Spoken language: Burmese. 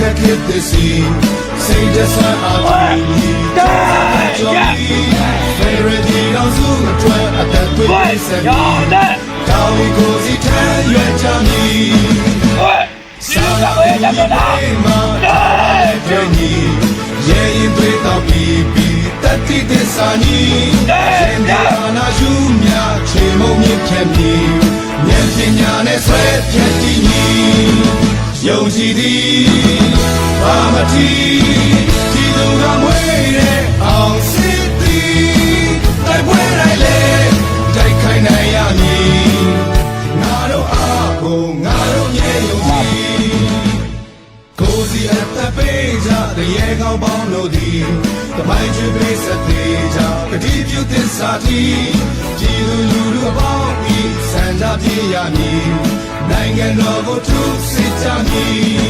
တဲ့ခေတ်သစ်စီစိတ်တဆန်းအားကြီးကြော်ပြီးဖယ်ရဒီတော်စုအတွက်အသက်သွေးဆက်ပြီးတဲ့တောင်းဒီကိုစီထမ်းရွယ်ချမည်ဟဲ့စီကဝေးကြတော့လားမှာတဲ့ညီရေရင်သွေးတော့ပြီးပြီးတတိသစ္စာညီရှင်သာနာရှုမြချေမုံမြင့်ဖြတ်မည်ဉာဏ်ပညာနဲ့ဆွဲဖြတ်တည်ညီ ယုံကြည်သည်ဘာမတီဒီလူကမွေးတဲ့အောင်စစ်သည်တိုက်ပွဲလိုက်လေတိုက်ခိုင်းနိုင်ရမည်ငါတို့အားကိုငါတို့ညဲ့ယုံကြည်ကိုစီအပ်တဲ့ပေးကြတဲ့ရေကောင်းပေါင်းတို့သည်တမိုင်းချွေပေးဆက်သေးကြကတိပြုသစ္စာတီကြည်လူလူလူအပေါင်းဤစံကြပြေရမည်နိုင်ငံတော်ကိုထု စစ်ကြမည်